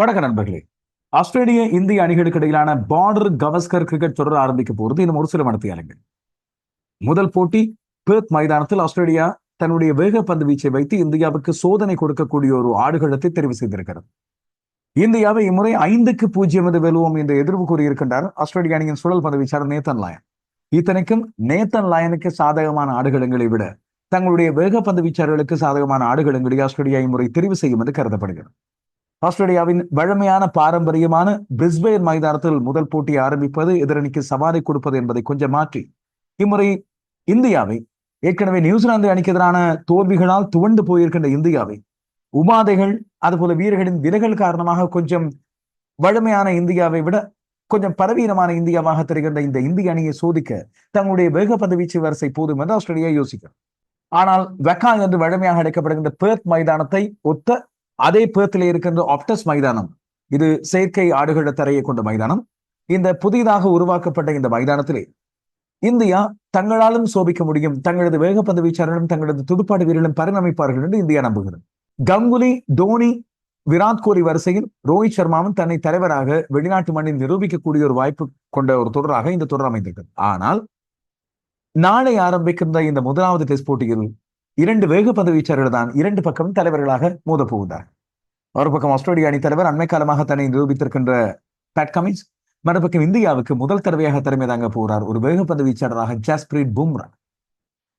வணக்க நண்பர்களே. ஆஸ்திரேலிய இந்திய அணிகளுக்கு இடையிலான பார்டர் கவஸ்கர் கிரிக்கெட் தொடர் ஆரம்பிக்க போகிறது. இன்னும் ஒரு சில மனத்தியாலங்கள் முதல் போட்டி பேர்த் மைதானத்தில் ஆஸ்திரேலியா தன்னுடைய வேகப்பந்து வீச்சை வைத்து இந்தியாவுக்கு சோதனை கொடுக்கக்கூடிய ஒரு ஆடுகளத்தை தெரிவு செய்திருக்கிறது. இந்தியாவை இம்முறை ஐந்துக்கு பூஜ்ஜியம் என்று வெல்வோம் என்று எதிர்வு கூறியிருக்கின்றார் ஆஸ்திரேலிய அணியின் சுழல் பந்து வீச்சாளர் நேத்தன் லாயன். இத்தனைக்கும் நேத்தன் லாயனுக்கு சாதகமான ஆடுகளங்களை விட தங்களுடைய வேகப்பந்து வீச்சாளர்களுக்கு சாதகமான ஆடுகளங்களை ஆஸ்திரேலியா இம்முறை தெரிவு செய்யும் என்று கருதப்படுகிறது. ஆஸ்திரேலியாவின் வழமையான பாரம்பரியமான பிரிஸ்பெயின் மைதானத்தில் முதல் போட்டியை ஆரம்பிப்பது எதிரணிக்கு சவாலை கொடுப்பது என்பதை கொஞ்சம் மாற்றி. இம்முறை இந்தியாவை ஏற்கனவே நியூசிலாந்து அணிக்கு எதிரான தோல்விகளால் துவண்டு போயிருக்கின்ற இந்தியாவை உபாதைகள் அதுபோல வீரர்களின் விலகல் காரணமாக கொஞ்சம் வழமையான இந்தியாவை விட கொஞ்சம் பலவீனமான இந்தியாவாக தெரிகின்ற இந்த இந்திய அணியை சோதிக்க தங்களுடைய வேகப்பந்து வீச்சு வரிசை போதும் என்று ஆஸ்திரேலியா யோசிக்கும். ஆனால் வெக்கா என்று வழமையாக அழைக்கப்படுகின்ற பேர்த் மைதானத்தை ஒத்த அதே பேர்த்தில் இருக்கின்ற ஆப்டஸ் மைதானம். இது செயற்கை ஆடுகள தரையை கொண்ட மைதானம். இந்த புதிதாக உருவாக்கப்பட்ட இந்த மைதானத்திலே இந்தியா தங்களாலும் சோபிக்க முடியும் தங்களது வேகப்பந்து வீச்சாளர்களும் தங்களது துடுப்பாடு வீரர்களும் பரிணமிப்பார்கள் என்று இந்தியா நம்புகிறது. கங்குலி தோனி விராட் கோலி வரிசையில் ரோஹித் சர்மாவும் தன்னை தலைவராக வெளிநாட்டு மண்ணில் நிரூபிக்கக்கூடிய ஒரு வாய்ப்பு கொண்ட ஒரு தொடராக இந்த தொடர் அமைந்திருக்கிறது. ஆனால் நாளை ஆரம்பிக்கின்ற இந்த முதலாவது டெஸ்ட் போட்டியில் இரண்டு வேகப்பந்து வீச்சாளர்கள் தான் இரண்டு பக்கமும் தலைவர்களாக மோத மறுபக்கம் ஆஸ்திரேலிய அணி தலைவர் அண்மை காலமாக தன்னை நிரூபித்திருக்கின்ற பேட் கமின்ஸ் மறுபக்கம் இந்தியாவுக்கு முதல் தடவையாக தலைமை தாங்க போகிறார் ஒரு வேகப்பந்து வீச்சாளராக ஜாஸ்பிரீட் பும்ரா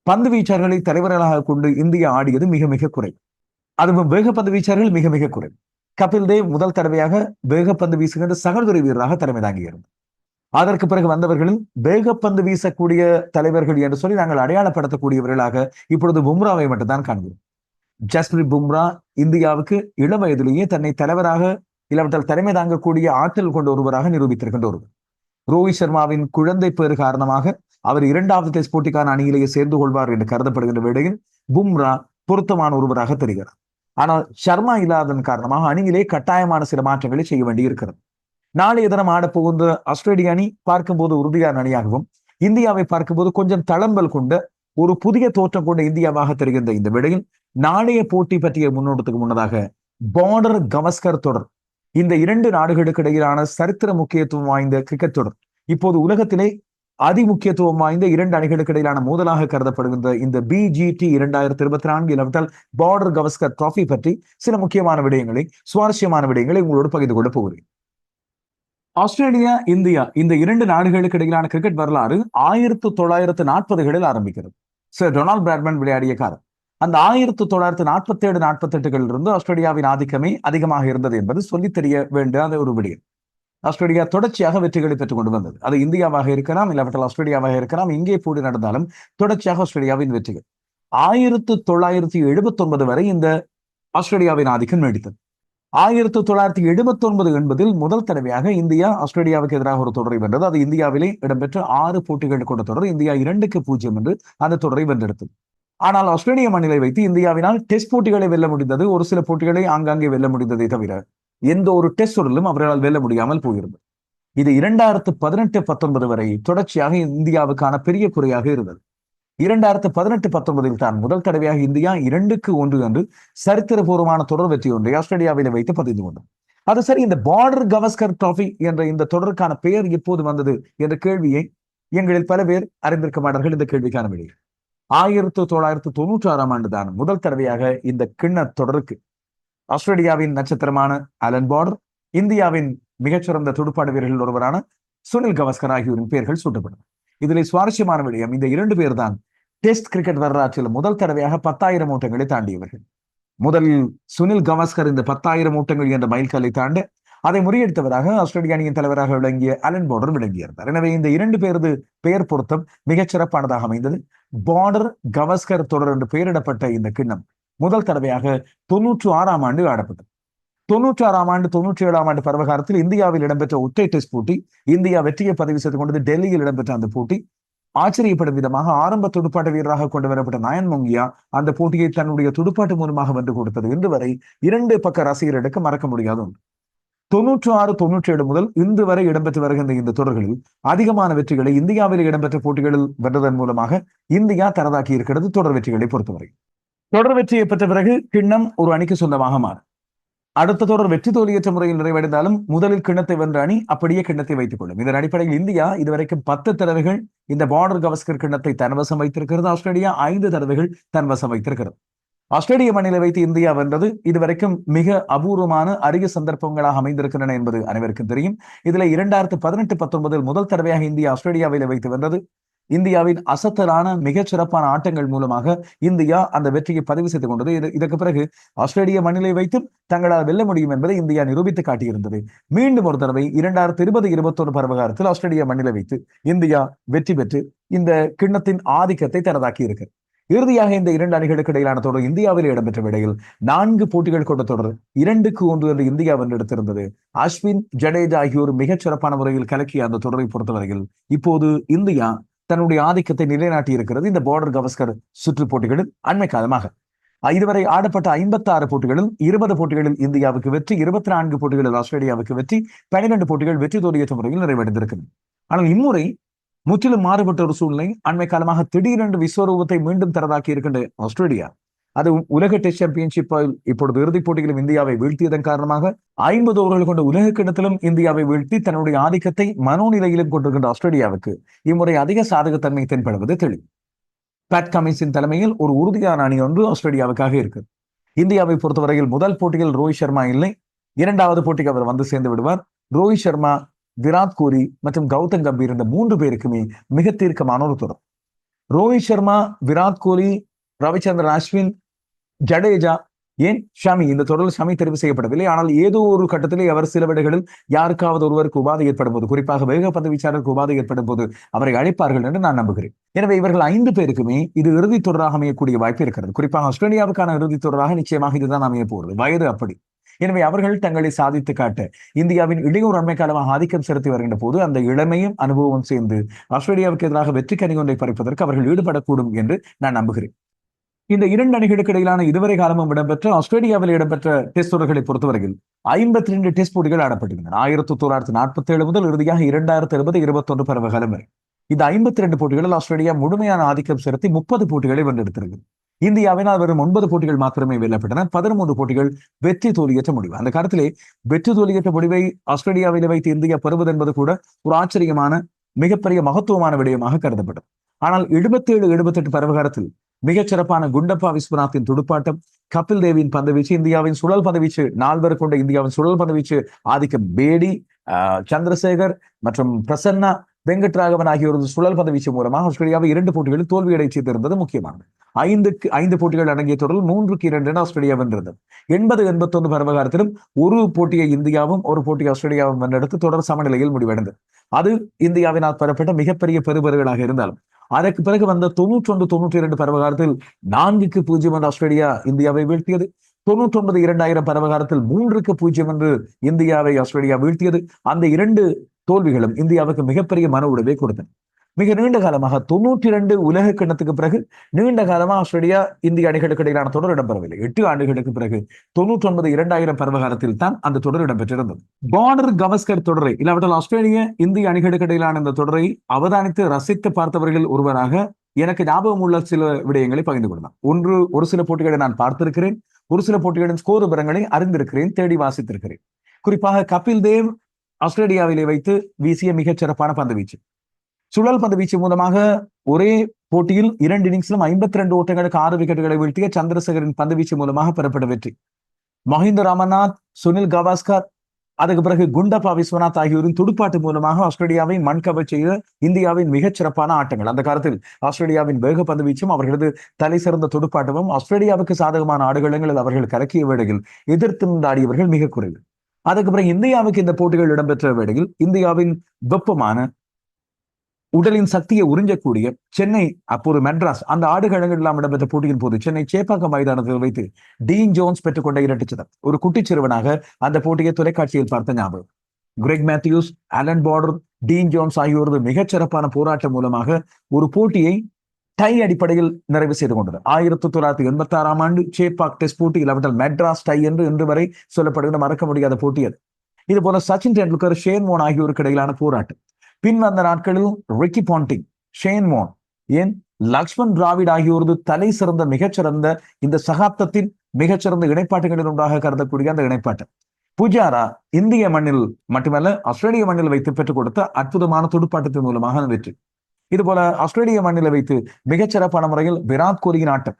பந்து வீச்சாளர்களை தலைவர்களாக கொண்டு இந்தியா ஆடியது மிக மிக குறை அதுவும் வேகப்பந்து வீச்சாளர்கள் மிக மிக குறை கபில் தேவ் முதல் தடவையாக வேகப்பந்து வீசுகின்ற சகோதரி வீரராக தலைமை தாங்கியிருந்தார் அதற்கு பிறகு வந்தவர்களில் வேகப்பந்து வீசக்கூடிய தலைவர்கள் என்று சொல்லி நாங்கள் அடையாளப்படுத்தக்கூடியவர்களாக இப்பொழுது பும்ராவை மட்டும்தான் காண்கிறோம். ஜஸ்பிரித் பும்ரா இந்தியாவுக்கு இளம் வயதிலேயே தன்னை தலைவராக இல்லாவிட்டால் தலைமை தாங்கக்கூடிய ஆற்றல் கொண்ட ஒருவராக நிரூபித்திருக்கின்ற ஒருவர். ரோஹித் சர்மாவின் குழந்தை பேறு காரணமாக அவர் இரண்டாவது டெஸ்ட் போட்டிக்கான அணியிலேயே சேர்ந்து கொள்வார் என்று கருதப்படுகின்ற வேளையில் பும்ரா பொருத்தமான ஒருவராக தெரிகிறார். ஆனால் சர்மா இல்லாததன் காரணமாக அணியிலே கட்டாயமான சில மாற்றங்களை செய்ய வேண்டி இருக்கிறது நாளைய தினம் ஆடப்போகின்ற ஆஸ்திரேலிய அணி பார்க்கும்போது உறுதியான அணியாகவும் இந்தியாவை பார்க்கும்போது கொஞ்சம் தளம்பல் கொண்ட ஒரு புதிய தோற்றம் கொண்ட இந்தியாவாக தெரிகின்ற இந்த வேளையில் நாளைய போட்டி பற்றிய முன்னோட்டத்துக்கு முன்னதாக பார்டர் கவஸ்கர் தொடர். இந்த இரண்டு நாடுகளுக்கு இடையிலான சரித்திர முக்கியத்துவம் வாய்ந்த கிரிக்கெட் தொடர். இப்போது உலகத்திலே அதி முக்கியத்துவம் வாய்ந்த இரண்டு அணிகளுக்கு இடையிலான மோதலாக கருதப்படுகின்ற இந்த பிஜிடி இரண்டாயிரத்தி இருபத்தி நான்கு இல்லாவிட்டால் பார்டர் கவஸ்கர் டிராஃபி பற்றி சில முக்கியமான விடயங்களை சுவாரஸ்யமான விடயங்களை உங்களோடு பகிர்ந்து கொள்ள போகிறேன். ஆஸ்திரேலியா இந்தியா இந்த இரண்டு நாடுகளுக்கு இடையிலான கிரிக்கெட் வரலாறு ஆயிரத்து தொள்ளாயிரத்து நாற்பதுகளில் ஆரம்பிக்கிறது. சார் டொனால்ட் பிராட்மேன் விளையாடிய காலம். அந்த ஆயிரத்து தொள்ளாயிரத்தி நாற்பத்தி ஏழு நாற்பத்தி எட்டுகளில் இருந்து ஆஸ்திரேலியாவின் ஆதிக்கமே அதிகமாக இருந்தது என்பது சொல்லி தெரிய வேண்டாத ஒரு விடயம். ஆஸ்திரேலியா தொடர்ச்சியாக வெற்றிகளை பெற்றுக் கொண்டு வந்தது. அது இந்தியாவாக இருக்கலாம் இல்லாவிட்டால் ஆஸ்திரேலியாவாக இருக்கலாம் இங்கே போட்டி நடந்தாலும் தொடர்ச்சியாக ஆஸ்திரேலியாவின் வெற்றிகள். ஆயிரத்து தொள்ளாயிரத்தி எழுபத்தி ஒன்பது வரை இந்த ஆஸ்திரேலியாவின் ஆதிக்கம் நீடித்தது. ஆயிரத்தி தொள்ளாயிரத்தி எழுபத்தி ஒன்பது என்பதில் முதல் தடவையாக இந்தியா ஆஸ்திரேலியாவுக்கு எதிராக ஒரு தொடரை வென்றது. அது இந்தியாவிலே இடம்பெற்ற ஆறு போட்டிகள் கொண்ட தொடர். இந்தியா இரண்டுக்கு பூஜ்ஜியம் என்று அந்த தொடரை வென்றெடுத்தது. ஆனால் ஆஸ்திரேலிய மண்ணிலை வைத்து இந்தியாவினால் டெஸ்ட் போட்டிகளை வெல்ல முடிந்தது. ஒரு சில போட்டிகளை ஆங்காங்கே வெல்ல முடிந்ததை தவிர எந்த ஒரு டெஸ்ட் தொடரிலும் அவர்களால் வெல்ல முடியாமல் போகிறது. இது இரண்டாயிரத்து பதினெட்டு பத்தொன்பது வரை தொடர்ச்சியாக இந்தியாவுக்கான பெரிய குறையாக இருந்தது. இரண்டாயிரத்து பதினெட்டு பத்தொன்பதில் தான் முதல் தடவையாக இந்தியா இரண்டுக்கு ஒன்று என்று சரித்திரபூர்வமான தொடர் வெற்றி ஒன்றை ஆஸ்திரேலியாவில் வைத்து பதிந்து கொண்டது. அது சரி இந்த பார்டர் கவஸ்கர் டிராஃபி என்ற இந்த தொடருக்கான பெயர் எப்போது வந்தது என்ற கேள்வியை எங்களில் பல பேர் அறிந்திருக்க மாட்டார்கள். இந்த கேள்விக்கான விடையில் ஆயிரத்தி தொள்ளாயிரத்தி தொண்ணூற்றி ஆறாம் ஆண்டு தான் முதல் தடவையாக இந்த கிண்ண தொடருக்கு ஆஸ்திரேலியாவின் நட்சத்திரமான அலன் பார்டர் இந்தியாவின் மிகச்சிறந்த துடுப்பாடு வீரர்கள் ஒருவரான சுனில் கவஸ்கர் ஆகியோரின் பெயர்கள் சூட்டப்படும் இதில் சுவாரஸ்யமான விடயம் இந்த இரண்டு பேர் தான் டெஸ்ட் கிரிக்கெட் வரலாற்றில் முதல் தடவையாக பத்தாயிரம் ஓட்டங்களை தாண்டியவர்கள். முதலில் சுனில் கவாஸ்கர் இந்த பத்தாயிரம் ஓட்டங்கள் என்ற மைல்கல்லை தாண்ட அதை முறியடித்தவராக ஆஸ்திரேலிய அணியின் தலைவராக விளங்கிய அலன் போர்டர் விளங்கியிருந்தார். எனவே இந்த இரண்டு பேரது பெயர் பொருத்தம் மிகச் சிறப்பானதாக அமைந்தது. பார்டர் கவஸ்கர் தொடர் என்று பெயரிடப்பட்ட இந்த கிண்ணம் முதல் தடவையாக தொன்னூற்று ஆறாம் ஆண்டு ஆடப்பட்டது. தொன்னூற்றி ஆறாம் ஆண்டு தொன்னூற்றி ஏழாம் ஆண்டு பருவகாலத்தில் இந்தியாவில் இடம்பெற்ற ஒற்றை டெஸ்ட் போட்டி இந்தியா வெற்றியை பதிவு செய்து கொண்டது டெல்லியில் இடம்பெற்ற அந்த போட்டி. ஆச்சரியப்படும் விதமாக ஆரம்ப துடுப்பாட்ட வீரராக கொண்டு வரப்பட்ட நயன் மொங்கியா அந்த போட்டியை தன்னுடைய துடுப்பாட்டு மூலமாக வென்று கொடுத்தது. இன்று வரை இரண்டு பக்க ரசிகர்களுக்கு மறக்க முடியாத ஒன்று. தொன்னூற்று ஆறு தொன்னூற்றி ஏழு முதல் இன்று வரை இடம்பெற்று வருகின்ற இந்த தொடர்களில் அதிகமான வெற்றிகளை இந்தியாவில் இடம்பெற்ற போட்டிகளில் வென்றதன் மூலமாக இந்தியா தரதாக்கி இருக்கிறது தொடர் வெற்றிகளை பொறுத்தவரை. தொடர் வெற்றியை பெற்ற பிறகு கிண்ணம் ஒரு அணிக்கு சொந்தமாக மாறும். அடுத்த தொடர் வெற்றி தோல்வியற்ற முறையில் நிறைவடைந்தாலும் முதலில் கிண்ணத்தை வென்ற அணி அப்படியே கிண்ணத்தை வைத்துக் கொள்ளும். இதன் அடிப்படையில் இந்தியா இதுவரைக்கும் பத்து தடவைகள் இந்த பார்டர் கவஸ்கர் கிண்ணத்தை தன்வசம் வைத்திருக்கிறது. ஆஸ்திரேலியா ஐந்து தடவைகள் தன்வசம் வைத்திருக்கிறது. ஆஸ்திரேலிய மண்ணிலை வைத்து இந்தியா வென்றது இதுவரைக்கும் மிக அபூர்வமான அரிய சந்தர்ப்பங்களாக அமைந்திருக்கின்றன என்பது அனைவருக்கும் தெரியும். இதுல இரண்டாயிரத்து பதினெட்டு பத்தொன்பதில் முதல் தடவையாக இந்தியா ஆஸ்திரேலியாவில் வைத்து வென்றது. இந்தியாவின் அசத்தலான மிகச் சிறப்பான ஆட்டங்கள் மூலமாக இந்தியா அந்த வெற்றியை பதிவு செய்து கொண்டது. இது இதற்கு பிறகு ஆஸ்திரேலிய மண்ணிலை வைத்தும் தங்களால் வெல்ல முடியும் என்பதை இந்தியா நிரூபித்து காட்டியிருந்தது. மீண்டும் ஒரு தடவை இரண்டாயிரத்தி இருபது இருபத்தொரு பருவகாலத்தில் ஆஸ்திரேலிய மண்ணிலை வைத்து இந்தியா வெற்றி பெற்று இந்த கிண்ணத்தின் ஆதிக்கத்தை தனதாக்கி இருக்கு இறுதியாக இந்த இரண்டு அணிகளுக்கு இடையிலான தொடர் இந்தியாவில் இடம்பெற்ற விடையில் நான்கு போட்டிகள் கொண்ட தொடர் இரண்டுக்கு ஒன்று என்று இந்தியா வென்றெடுத்திருந்தது. அஸ்வின் ஜடேஜா ஆகியோர் மிகச் சிறப்பான முறையில் கலக்கிய அந்த தொடரை பொறுத்தவரையில் இப்போது இந்தியா தன்னுடைய ஆதிக்கத்தை நிலைநாட்டி இருக்கிறது இந்த பார்டர் கவஸ்கர் சுற்று போட்டிகளில் அண்மை காலமாக இதுவரை ஆடப்பட்ட ஐம்பத்தி ஆறு போட்டிகளில் இருபது போட்டிகளில் இந்தியாவுக்கு வெற்றி இருபத்தி நான்கு போட்டிகளில் ஆஸ்திரேலியாவுக்கு வெற்றி பனிரெண்டு போட்டிகள் வெற்றி தோல்வியற்ற முறையில் நிறைவடைந்திருக்கிறது. ஆனால் இம்முறை முற்றிலும் மாறுபட்ட ஒரு சூழ்நிலை. அண்மை காலமாக திடீரென்று விஸ்வரூபத்தை மீண்டும் தரதாக்கி இருக்கின்ற ஆஸ்திரேலியா அது உலக டெஸ்ட் சாம்பியன்ஷிப்பில் இப்பொழுது இறுதிப் போட்டிகளும் இந்தியாவை வீழ்த்தியதன் காரணமாக ஐம்பது ஓவர்கள் கொண்ட உலக கிணத்திலும் இந்தியாவை வீழ்த்தி தன்னுடைய ஆதிக்கத்தை மனோநிலையிலும் கொண்டிருக்கின்ற ஆஸ்திரேலியாவுக்கு இம்முறை அதிக சாதகத்தன்மை தென்படுவது தெளிவு. பேட் கமின்ஸின் தலைமையில் ஒரு உறுதியான அணி ஒன்று ஆஸ்திரேலியாவுக்காக இருக்கு. இந்தியாவை பொறுத்தவரையில் முதல் போட்டியில் ரோஹித் சர்மா இல்லை. இரண்டாவது போட்டிக்கு அவர் வந்து சேர்ந்து விடுவார். ரோஹித் சர்மா விராட் கோலி மற்றும் கௌதம் கம்பீர் இந்த மூன்று பேருக்குமே மிக தீர்க்கமான ஒரு தொடர். ரோஹித் சர்மா விராட் கோலி ரவிச்சந்திரன் அஸ்வின் ஜடேஜா. ஏன்? ஷமி இந்த தொடரில் ஷமி தெரிவு செய்யப்படவில்லை. ஆனால் ஏதோ ஒரு கட்டத்திலே அவர் சில விடைகளில் யாருக்காவது ஒருவருக்கு உபாதை ஏற்படும் போது குறிப்பாக வேக பந்து வீச்சாளருக்கு உபாதை ஏற்படும் போது அவரை அழைப்பார்கள் என்று நான் நம்புகிறேன். எனவே இவர்கள் ஐந்து பேருக்குமே இது இறுதித் தொடராக அமையக்கூடிய வாய்ப்பு இருக்கிறது. குறிப்பாக ஆஸ்திரேலியாவுக்கான இறுதித் தொடராக நிச்சயமாக இதுதான் அமைய போகிறது. வயது அப்படி. எனவே அவர்கள் தங்களை சாதித்து காட்ட இந்தியாவின் இடையூறு அண்மை காலமாக ஆதிக்கம் செலுத்தி வருகின்ற போது அந்த இளமையும் அனுபவம் சேர்ந்து ஆஸ்திரேலியாவுக்கு எதிராக வெற்றி கனி ஒன்றை பறிப்பதற்கு அவர்கள் ஈடுபடக்கூடும் என்று நான் நம்புகிறேன். இந்த இரண்டு அணிகளுக்கு இடையிலான இதுவரை காலமும் இடம்பெற்ற ஆஸ்திரேலியாவில் இடம்பெற்ற டெஸ்ட் தொடர்களை பொறுத்தவரையில் ஐம்பத்தி ரெண்டு டெஸ்ட் போட்டிகள் ஆடப்பட்டிருந்தன. ஆயிரத்தி தொள்ளாயிரத்தி நாற்பத்தி ஏழு முதல் இறுதியாக இரண்டாயிரத்தி எழுபது இருபத்தொன்று பருவகாலம் வரை. இந்த ஐம்பத்தி ரெண்டு போட்டிகளில் ஆஸ்திரேலியா முழுமையான ஆதிக்கம் செலுத்தி முப்பது போட்டிகளை வென்றெடுத்திருக்கு. இந்தியாவினால் வெறும் ஒன்பது போட்டிகள் மாத்திரமே வெல்லப்பட்டன. பதிமூன்று போட்டிகள் வெற்றி தோல்வியற்ற முடிவு. அந்த காலத்திலே வெற்றி தோல்வியற்ற முடிவை ஆஸ்திரேலியாவில் வைத்து இந்தியா பெறுவது என்பது கூட ஒரு ஆச்சரியமான மிகப்பெரிய மகத்துவமான விடயமாக கருதப்படும் ஆனால் எழுபத்தி ஏழு எழுபத்தி எட்டு பருவகாலத்தில் சிறப்பான குண்டப்பா விஸ்வநாத்தின் துடுப்பாட்டம் கபில் தேவியின் பந்துவீச்சு இந்தியாவின் சுழல் பந்துவீச்சு நால்வர் கொண்ட இந்தியாவின் சுழல் பந்துவீச்சு ஆதிக்கம் பேடி சந்திரசேகர் மற்றும் பிரசன்னா வெங்கட்ராகவன் ஆகியோரது சுழல் பதவீச்சு மூலமாக ஆஸ்திரேலியாவை இரண்டு போட்டிகளில் தோல்வியடை செய்திருந்தது முக்கியமானது. ஐந்துக்கு ஐந்து போட்டிகள் அடங்கிய தொடரில் மூன்றுக்கு இரண்டு என ஆஸ்திரேலியா வென்றது. எண்பது எண்பத்தொன்று பரவகாரத்திலும் ஒரு போட்டியை இந்தியாவும் ஒரு போட்டி ஆஸ்திரேலியாவும் வென்றெடுத்து தொடர் சமநிலையில் முடிவடைந்தது. அது இந்தியாவினால் பெறப்பட்ட மிகப்பெரிய பெறுபேறுகளாக இருந்தாலும் அதற்கு பிறகு வந்த தொண்ணூற்றி ஒன்று தொண்ணூற்றி இரண்டு பருவகாலத்தில் நான்குக்கு பூஜ்ஜியம் என்று ஆஸ்திரேலியா இந்தியாவை வீழ்த்தியது. தொண்ணூற்றி ஒன்பது இரண்டாயிரம் பருவகாலத்தில் மூன்றுக்கு பூஜ்ஜியம் என்று இந்தியாவை ஆஸ்திரேலியா வீழ்த்தியது. அந்த இரண்டு தோல்விகளும் இந்தியாவுக்கு மிகப்பெரிய மன உடைவை கொடுத்தன. மிக நீண்ட காலமாக தொண்ணூற்றி இரண்டு உலக கிண்ணத்துக்கு பிறகு நீண்ட காலமாக ஆஸ்திரேலியா இந்திய அணிகளுக்கு இடையிலான தொடர் இடம்பெறவில்லை. எட்டு ஆண்டுகளுக்கு பிறகு தொண்ணூற்றி ஒன்பது இரண்டாயிரம் பருவகாலத்தில் தான் அந்த தொடர் இடம்பெற்றிருந்தது. பார்டர் கவஸ்கர் தொடரை இல்லாவிட்டால் ஆஸ்திரேலிய இந்திய அணிகளுக்கு இடையிலான இந்த தொடரை அவதானித்து ரசித்து பார்த்தவர்கள் ஒருவராக எனக்கு ஞாபகம் உள்ள சில விடயங்களை பகிர்ந்து கொண்டான் ஒன்று ஒரு சில போட்டிகளை நான் பார்த்திருக்கிறேன். ஒரு சில போட்டிகளின் ஸ்கோர் விவரங்களை அறிந்திருக்கிறேன் தேடி வாசித்திருக்கிறேன். குறிப்பாக கபில் தேவ் ஆஸ்திரேலியாவிலே வைத்து வீசிய மிகச் சிறப்பான பந்து வீச்சு. சுழல் பந்து வீச்சு மூலமாக ஒரே போட்டியில் இரண்டு இன்னிங்ஸிலும் ஐம்பத்தி ரெண்டு ஓட்டங்களுக்கு ஆறு விக்கெட்டுகளை வீழ்த்திய சந்திரசேகரின் பந்து வீச்சு மூலமாக பெறப்பட்ட வெற்றி. மஹிந்த ராமநாத் சுனில் கவாஸ்கர் அதுக்கு பிறகு குண்டப்பா விஸ்வநாத் ஆகியோரின் துடுப்பாட்டு மூலமாக ஆஸ்திரேலியாவை மண்கவர் செய்த இந்தியாவின் மிகச் சிறப்பான ஆட்டங்கள். அந்த காலத்தில் ஆஸ்திரேலியாவின் வேக பந்து வீச்சும் அவர்களது தலை சிறந்த துடுப்பாட்டமும் ஆஸ்திரேலியாவுக்கு சாதகமான ஆடுகளங்களில் அவர்கள் கலக்கிய வேளையில் எதிர்த்து ஆடியவர்கள் மிக குறைவு. அதுக்கு பிறகு இந்தியாவுக்கு இந்த போட்டிகள் இடம்பெற்ற வேளையில் இந்தியாவின் வெப்பமான உடலின் சக்தியை உறிஞ்சக்கூடிய சென்னை அப்போது மெட்ராஸ் அந்த ஆடுகளங்கள் எல்லாம் இடம்பெற்ற போட்டியின் போது சென்னை சேப்பாக்கம் மைதானத்தில் வைத்து டீன் ஜோன்ஸ் பெற்றுக்கொண்ட இரட்டுச்சதம் ஒரு குட்டிச் சிறுவனாக அந்த போட்டியை தொலைக்காட்சியில் பார்த்த ஞாபகம். Greg Matthews Allan Border Dean Jones ஆகியோரது மிகச் சிறப்பான போராட்டம் மூலமாக ஒரு போட்டியை டை அடிப்படையில் நிறைவு செய்து கொண்டது ஆயிரத்தி தொள்ளாயிரத்தி எண்பத்தி ஆறாம் ஆண்டு சேப்பாக் டெஸ்ட் போட்டி இல்லாவிட்டால் மெட்ராஸ் டை என்று இன்று வரை சொல்லப்படுகிற மறக்க முடியாத போட்டி அது. இது போல சச்சின் டெண்டுல்கர் ஷேன் மோன் ஆகியோருக்கு இடையிலான போராட்டம். பின் வந்த நாட்களில் ரிக்கி பாண்டிங் ஷேன் மோன் ஏன்? லக்ஷ்மண் டிராவிட் ஆகியோரது தலை சிறந்த மிகச்சிறந்த இந்த சகாப்தத்தின் மிகச்சிறந்த இணைப்பாட்டுகளில் ஒன்றாக கருதக்கூடிய அந்த இணைப்பாட்டு புஜாரா இந்திய மண்ணில் மட்டுமல்ல ஆஸ்திரேலிய மண்ணில் வைத்து பெற்றுக் கொடுத்த அற்புதமான துடுப்பாட்டத்தின் மூலமாக வெற்றி. இது போல ஆஸ்திரேலிய மண்ணில வைத்து மிகச்சிறப்பான முறையில் விராட் கோலியின் ஆட்டம்.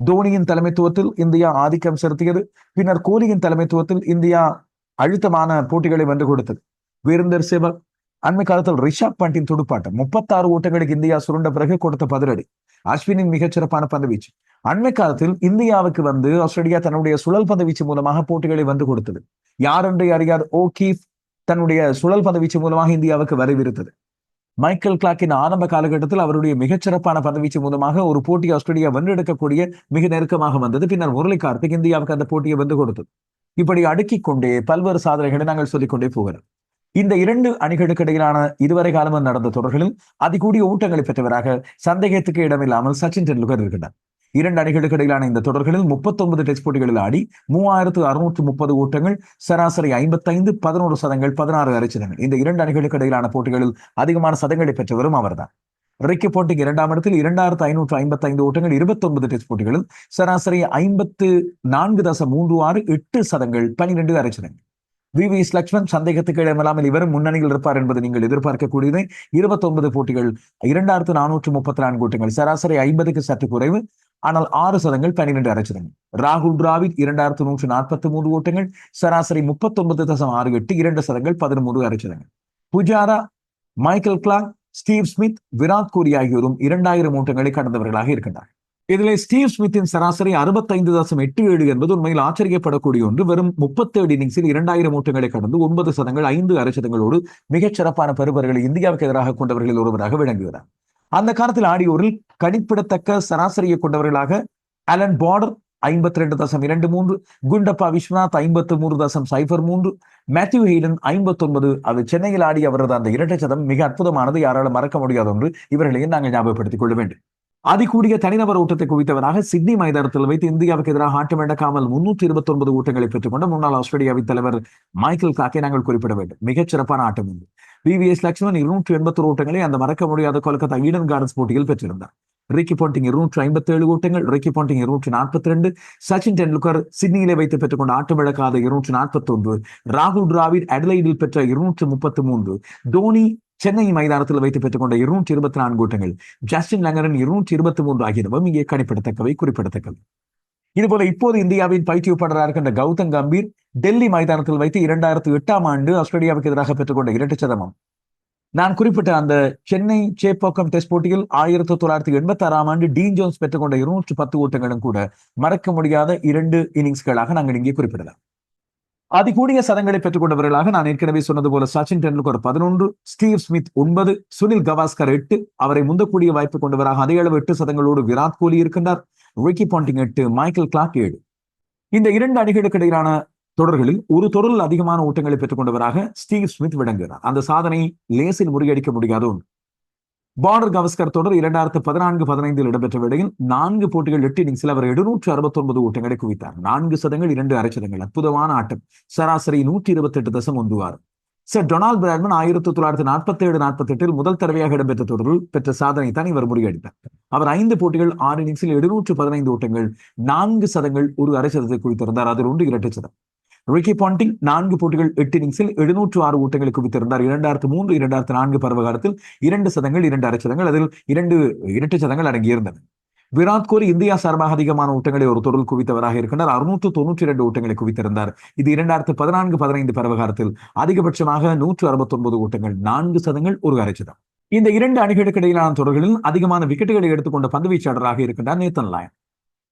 தோனியின் தலைமைத்துவத்தில் இந்தியா ஆதிக்கம் செலுத்தியது. பின்னர் கோலியின் தலைமைத்துவத்தில் இந்தியா அழுத்தமான போட்டிகளை வென்று கொடுத்தது. வீரந்தர் சேவக் அண்மை காலத்தில் ரிஷப் பண்டின் துடுப்பாட்டம். முப்பத்தாறு ஓட்டங்களுக்கு இந்தியா சுருண்ட பிறகு கொடுத்த பதிலடி. அஸ்வினின் மிகச்சிறப்பான பந்து வீச்சு. அண்மை காலத்தில் இந்தியாவுக்கு வந்து ஆஸ்திரேலியா தன்னுடைய சுழல் பந்து வீச்சு மூலமாக போட்டிகளை வந்து கொடுத்தது. யார் என்று ஓ கீஃப் தன்னுடைய சுழல் பந்து வீச்சு மூலமாக இந்தியாவுக்கு வரவிருத்தது மைக்கேல் கிளாக்கின் ஆரம்ப காலகட்டத்தில் அவருடைய மிகச்சிறப்பான பதவீச்சு மூலமாக ஒரு போட்டி ஆஸ்திரேலியா வென்றெடுக்கக்கூடிய மிக நெருக்கமாக வந்தது. பின்னர் முரளி கார்த்திக் இந்தியாவுக்கு அந்த போட்டியை வென்று கொடுத்தது. இப்படி அடுக்கிக் கொண்டே பல்வேறு சாதனைகளை நாங்கள் சொல்லிக்கொண்டே போகிறோம். இந்த இரண்டு அணிகளுக்கு இடையிலான இதுவரை காலமும் நடந்த தொடர்களில் அதிகூடிய ஊட்டங்களை பெற்றவராக சந்தேகத்துக்கு இடமில்லாமல் சச்சின் டெண்டுல்கர் இருக்கிறார் இரண்டு அணிகளுக்கு இடையிலான இந்த தொடர்களில் முப்பத்தொன்பது டெஸ்ட் போட்டிகளில் ஆடி மூவாயிரத்து அறுநூற்று முப்பது ஓட்டங்கள் சராசரி ஐம்பத்தைந்து பதினோரு சதங்கள் பதினாறு அரைச்சதங்கள் இந்த இரண்டு அணிகளுக்கு இடையிலான போட்டிகளில் அதிகமான சதங்களை பெற்றவரும் அவர்தான். ரிக்கி போட்டிக்கு இரண்டாம் இடத்தில் இரண்டாயிரத்து ஐநூற்று ஐம்பத்தி ஐந்து ஓட்டங்கள் இருபத்தி ஒன்பது டெஸ்ட் போட்டிகளில் சராசரி ஐம்பத்து நான்கு தசம் மூன்று ஆறு எட்டு சதங்கள் பனிரெண்டு அரைச்சதங்கள் வி. வி. லக்ஷ்மன் சந்தேகத்துக்கு இடமில்லாமல் இவரும் முன்னணியில் இருப்பார் என்பது நீங்கள் எதிர்பார்க்கக்கூடியது. இருபத்தி ஒன்பது போட்டிகள் இரண்டாயிரத்து நானூற்று முப்பத்தி நான்கு ஓட்டங்கள் சராசரி ஐம்பதுக்கு சற்று குறைவு ஆனால் ஆறு சதங்கள் பன்னிரண்டு அரைச்சதங்கள் ராகுல் டிராவிட் இரண்டாயிரத்து நூற்று நாற்பத்தி மூன்று ஓட்டங்கள் சராசரி முப்பத்தி ஒன்பது தசம் ஆறு எட்டு இரண்டு சதங்கள் பதிமூன்று அரைச்சதங்கள் Pujara Michael Clarke Steve Smith Virat Kohli ஆகியோரும் இரண்டாயிரம் ஓட்டங்களை கடந்தவர்களாக இருக்கின்றனர். இதில் ஸ்டீவ் ஸ்மித்தின் சராசரி அறுபத்தைந்து தசம் எட்டு ஏழு என்பது உண்மையில் ஆச்சரியப்படக்கூடிய ஒன்று. வெறும் முப்பத்தேழு இன்னிங்ஸில் இரண்டாயிரம் ஓட்டங்களை கடந்து ஒன்பது சதங்கள் ஐந்து அரைச்சதங்களோடு மிகச் சிறப்பான பெறுபர்களை இந்தியாவுக்கு எதிராக கொண்டவர்களில் ஒருவராக விளங்குகிறார். அந்த காலத்தில் ஆடியோரில் கணிப்பிடத்தக்க சராசரியை கொண்டவர்களாக அலன் பார்டர் ஐம்பத்தி ரெண்டு தசம் இரண்டு மூன்று குண்டப்பா விஸ்வநாத் ஐம்பத்து மூன்று தசம் சைபர் மூன்று மேத்யூ ஹெய்லன் ஐம்பத்தி ஒன்பது அது சென்னையில் ஆடி அவரது அந்த இரட்டை சதம் மிக அற்புதமானது யாராலும் மறக்க முடியாது என்று இவர்களையும் நாங்கள் ஞாபகப்படுத்திக் கொள்ள வேண்டும்? அதிகூடிய தனிநபர் ஓட்டத்தை குவித்தவராக சிட்னி மைதானத்தில் வைத்து இந்தியாவுக்கு எதிராக ஆட்டம் இழக்காமல் முன்னூற்றி இருபத்தி ஒன்பது ஓட்டங்களை பெற்றுக்கொண்ட முன்னாள் ஆஸ்திரேலியாவின் தலைவர் மைக்கேல் காக்கை நாங்கள் குறிப்பிட வேண்டும். மிகச் சிறப்பான ஆட்டம் உண்டு வி வி எஸ் லட்சுமண் இருநூற்றி எண்பத்தொரு ஓட்டங்களை அந்த மறக்க முடியாத கொல்கத்தா ஈடன் கார்டன்ஸ் போட்டியில் பெற்றிருந்தார். ரிக்கி பாண்டிங் இருநூற்றி ஐம்பத்தி ஏழு ஓட்டங்கள் ரிக்கி பாண்டிங் இருநூற்றி நாற்பத்தி ரெண்டு சச்சின் டெண்டுல்கர் சிட்னியிலே வைத்து பெற்றுக்கொண்ட ஆட்டம் இழக்காத இருநூற்றி நாற்பத்தி ஒன்று ராகுல் டிராவிட் அடலைடில் பெற்ற இருநூற்று முப்பத்தி மூன்று தோனி சென்னை மைதானத்தில் வைத்து பெற்றுக்கொண்ட இருநூற்றி இருபத்தி நான்கு ஓட்டங்கள் ஜஸ்டின் லங்கரன் இருநூற்றி இருபத்தி மூன்று ஆகியனவும் இங்கே கணிப்பிடத்தக்கவை குறிப்பிடத்தக்கவை. இதுபோல இப்போது இந்தியாவின் பயிற்சியப்பாளராக இருக்கின்ற கௌதம் கம்பீர் டெல்லி மைதானத்தில் வைத்து இரண்டாயிரத்தி எட்டாம் ஆண்டு ஆஸ்திரேலியாவுக்கு எதிராக பெற்றுக்கொண்ட இரண்டு சதமம். நான் குறிப்பிட்ட அந்த சென்னை சேப்பாக்கம் டெஸ்ட் போட்டியில் ஆயிரத்தி தொள்ளாயிரத்தி எண்பத்தி ஆறாம் ஆண்டு டீன் ஜோன்ஸ் பெற்றுக்கொண்ட இருநூற்று பத்து ஓட்டங்களும் கூட மறக்க முடியாத இரண்டு இன்னிங்ஸ்களாக நாங்கள் இங்கே குறிப்பிடலாம். அதிகூடிய சதங்களை பெற்றுக் கொண்டவர்களாக நான் ஏற்கனவே சொன்னது போல சச்சின் டெண்டுல்கர் பதினொன்று ஸ்டீவ் ஸ்மித் ஒன்பது சுனில் கவாஸ்கர் எட்டு அவரை முந்தக்கூடிய வாய்ப்பு கொண்டவராக அதே அளவு எட்டு சதங்களோடு விராட் கோலி இருக்கின்றார். ரிக்கி பாண்டிங் எட்டு மைக்கேல் கிளாக் ஏழு. இந்த இரண்டு அணிகளுக்கு இடையிலான தொடர்களில் ஒரு தொடரில் அதிகமான ஓட்டங்களை பெற்றுக் கொண்டவராக ஸ்டீவ் ஸ்மித் விளங்குகிறார். அந்த சாதனை லேசில் முறியடிக்க முடியாத ஒன்று. பார்டர் கவஸ்கர் தொடர் இரண்டாயிரத்து பதினான்கு பதினைந்தில் இடம்பெற்ற வேளையில் நான்கு போட்டிகள் எட்டு இன்னிங்ஸில் அவர் எழுநூற்று அறுபத்தி ஒன்பது ஓட்டங்களை குவித்தார். நான்கு சதங்கள் இரண்டு அரை சதங்கள் அற்புதமான ஆட்டம். சராசரி நூற்றி இருபத்தி எட்டு தசம் ஒன்று ஆறு. சார் டொனால்ட் பிராட்மன் ஆயிரத்தி தொள்ளாயிரத்தி நாற்பத்தி ஏழு நாற்பத்தி எட்டில் முதல் தடவையாக இடம்பெற்ற தொடரில் பெற்ற சாதனை தான் இவர் முறியடித்தார். அவர் ஐந்து போட்டிகள் ஆறு இன்னிங்ஸில் எழுநூற்று பதினைந்து ஓட்டங்கள் நான்கு சதங்கள் ஒரு அரை சதத்தை குவித்திருந்தார். அதில் ஒன்று இரட்டை சதம். ரிக்கி பாண்டிங் நான்கு போட்டிகள் எட்டு இன்னிங்ஸில் எழுநூற்று ஆறு ஓட்டங்களை குவித்திருந்தார். இரண்டாயிரத்து மூன்று இரண்டாயிரத்து நான்கு பருவகாலத்தில் இரண்டு சதங்கள் இரண்டு அரை சதங்கள் அதில் இரண்டு இரட்டை சதங்கள் அடங்கியிருந்தன. விராட் கோலி இந்தியா சார்பாக அதிகமான ஓட்டங்களை ஒரு தொடர் குவித்தவராக இருக்கின்றார். அறுநூற்று தொன்னூற்றி இரண்டு ஓட்டங்களை குவித்திருந்தார். இது இரண்டாயிரத்து பதினான்கு பதினைந்து பரவகாரத்தில் அதிகபட்சமாக நூற்று அறுபத்தி ஒன்பது ஓட்டங்கள் நான்கு சதங்கள் ஒரு அரைச்சதம். இந்த இரண்டு அணிகளுக்கு இடையிலான தொடர்களில் அதிகமான விக்கெட்டுகளை எடுத்துக்கொண்ட பந்து வீச்சாளராக இருக்கின்றார் நேத்தன் லாயன்.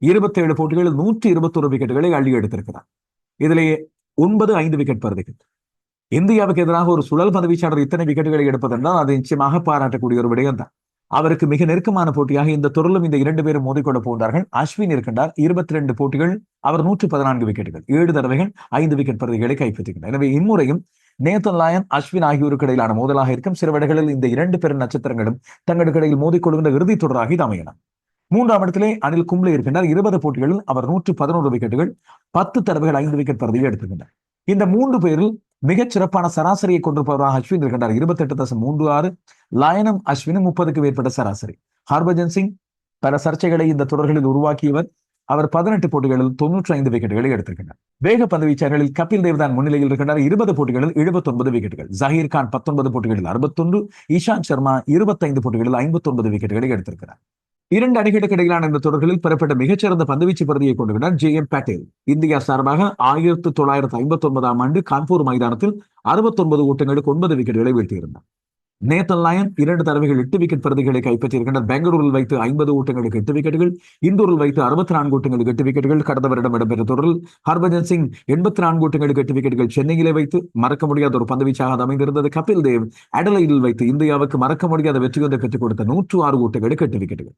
இருபத்தி ஏழு போட்டிகளில் நூற்றி இருபத்தொரு விக்கெட்டுகளை அள்ளி எடுத்திருக்கிறார். இதிலேயே ஒன்பது ஐந்து விக்கெட் பர் விக்கெட் இந்தியாவுக்கு எதிராக ஒரு சுழல் பந்து வீச்சாளர் இத்தனை விக்கெட்டுகளை எடுப்பதென்றால் அது நிச்சயமாக பாராட்டக்கூடிய ஒரு விடயம் தான் அவருக்கு மிக நெருக்கமான போட்டியாக இந்த தொடரிலும் இந்த இரண்டு பேரும் மோதிக்கொள்ள போகிறார்கள். அஸ்வின் இருக்கின்றார். இருபத்தி ரெண்டு போட்டிகள். அவர் நூற்று பதினான்கு விக்கெட்டுகள். ஏழு தடவைகள் ஐந்து விக்கெட் பிரதிகளை கைப்பற்றுகின்றனர் எனவே இம்முறையும் நேத்தன் லாயன் அஸ்வின் ஆகியோருக்கு இடையிலான மோதலாக இருக்கும். சிறுவடைகளில் இந்த இரண்டு பெரும் நட்சத்திரங்களும் தங்களுக்கு இடையில் மோதிக்கொள்கின்ற இறுதி தொடராக இது அமையலாம். மூன்றாம் இடத்திலே அனில் கும்ளே இருக்கின்றார். இருபது போட்டிகளில் அவர் நூற்று பதினோரு விக்கெட்டுகள் பத்து தடவைகள் ஐந்து விக்கெட் பதவியை எடுத்துக்கின்றார் இந்த மூன்று பேரில் மிகச் சிறப்பான சராசரியை கொண்டிருப்பவராக அஸ்வின் இருக்கின்றார். இருபத்தி எட்டு தசம் மூன்று ஆறு லயனும் அஸ்வினும் முப்பதுக்கு மேற்பட்ட சராசரி. ஹர்பஜன் சிங் பல சர்ச்சைகளை இந்த தொடர்களில் உருவாக்கியவர். அவர் பதினெட்டு போட்டிகளில் தொன்னூற்றி ஐந்து விக்கெட்டுகளை எடுத்திருக்கிறார். வேக பந்து வீச்சாளர்களில் கபில் தேவ் தான் முன்னிலையில் இருக்கின்றார் இருபது போட்டிகளில் எழுபத்தொன்பது விக்கெட்டுகள். ஜஹீர் கான் பத்தொன்பது போட்டிகளில் அறுபத்தொன்று. இஷாந்த் சர்மா இருபத்தைந்து போட்டிகளில் ஐம்பத்தி ஒன்பது விக்கெட்டுகளை எடுத்திருக்கிறார். இரண்டு அணிகளுக்கு இடையிலான இந்த தொடர்களில் பெறப்பட்ட மிகச்சிறந்த பந்துவீச்சு பிரதியை கொண்டுகிறார் ஜே எம் பட்டேல். இந்தியா சார்பாக ஆயிரத்தி தொள்ளாயிரத்தி ஐம்பத்தி ஒன்பதாம் ஆண்டு கான்பூர் மைதானத்தில் அறுபத்தொன்பது ஓட்டங்களுக்கு ஒன்பது விக்கெட்டுகளை வீழ்த்தியிருந்தார். நேத்தன் லயன் இரண்டு தடவைகள் எட்டு விக்கெட் பிரதிகளை கைப்பற்றியிருக்கின்றனர் பெங்களூரில் வைத்து ஐம்பது ஓட்டங்களுக்கு எட்டு விக்கெட்டுகள் இந்தூரில் வைத்து அறுபத்தி நான்கு ஓட்டங்களுக்கு எட்டு விக்கெட்டுகள் கடந்த வருடம் இடம்பெற்ற தொடரில் ஹர்பஜன் சிங் எண்பத்தி நான்கு ஓட்டங்களுக்கு எட்டு விக்கெட்டுகள் சென்னையிலே வைத்து மறக்க முடியாத ஒரு பந்துவீச்சாக அது அமைந்திருந்தது. கபில் தேவ் அடலையில் வைத்து இந்தியாவுக்கு மறக்க முடியாத வெற்றி ஒன்றை பெற்றுக் கொடுத்த நூற்று ஆறு ஓட்டங்களுக்கு எட்டு விக்கெட்டுகள்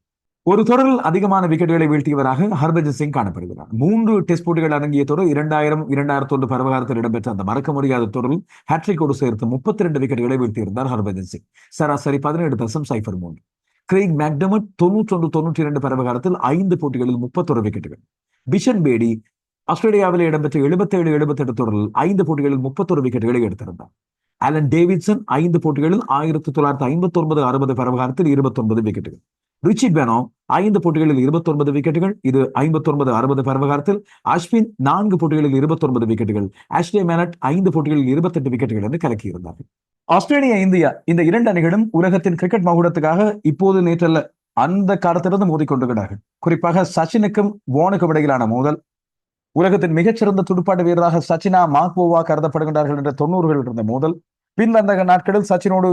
ஒரு தொடரில் அதிகமான விக்கெட்டுகளை வீழ்த்தியவராக ஹர்பஜன் சிங் காணப்படுகிறார். மூன்று டெஸ்ட் போட்டிகள் அடங்கிய தொடர் இரண்டாயிரம் இரண்டாயிரத்தி ஒன்று பரவகாரத்தில் இடம்பெற்ற அந்த மறக்க முடியாத தொடரில் ஹேட்ரிக்கோடு சேர்த்து முப்பத்தி ரெண்டு விக்கெட்டுகளை வீழ்த்தியிருந்தார் ஹர்பஜன் சிங். சராசரி பதினேழு தசம் சைஃபர் மூன்று. கிரெய்க் மேக்டமட் தொன்னூற்றி ஒன்று தொன்னூற்றி இரண்டு பரவகாரத்தில் ஐந்து போட்டிகளில் முப்பத்தொரு விக்கெட்டுகள் பிஷன் பேடி ஆஸ்திரேலியாவில் இடம்பெற்ற எழுபத்தேழு எழுபத்தெட்டு தொடரில் ஐந்து போட்டிகளில் முப்பத்தொரு விக்கெட்டுகளை எடுத்திருந்தார். அலன் டேவிட்சன் ஐந்து போட்டிகளில் ஆயிரத்தி தொள்ளாயிரத்தி ஐம்பத்தி ஒன்பது அறுபது பரவகாரத்தில் இருபத்தி ஒன்பது விக்கெட்டுகள் ரிச்சி பெனோ ஐந்து போட்டிகளில் இருபத்தி ஒன்பது விக்கெட்டுகள் இது ஐம்பத்தி ஒன்பது அறுபது பருவகாலத்தில் அஸ்வின் நான்கு போட்டிகளில் இருபத்தி ஒன்பது விக்கெட்டுகள். ஆஸ்ட்ரே மேனட் ஐந்து போட்டிகளில் இருபத்தெட்டு விக்கெட்டுகள் என்று கலக்கியிருந்தார்கள் ஆஸ்திரேலியா இந்தியா இந்த இரண்டு அணிகளும் உலகத்தின் கிரிக்கெட் மகுடத்துக்காக இப்போது நேற்றல்ல அந்த காலத்திலிருந்து மோதிக்கொண்டுகிறார்கள் குறிப்பாக சச்சினுக்கும் வானுக்கும் இடையிலான மோதல். உலகத்தின் மிகச்சிறந்த துடுப்பாட்ட வீரராக சச்சினா மாக்போவா கருதப்படுகின்றார்கள் என்ற தொண்ணூறுகள் இருந்த மோதல். பின் வந்த நாட்களில் சச்சினோடு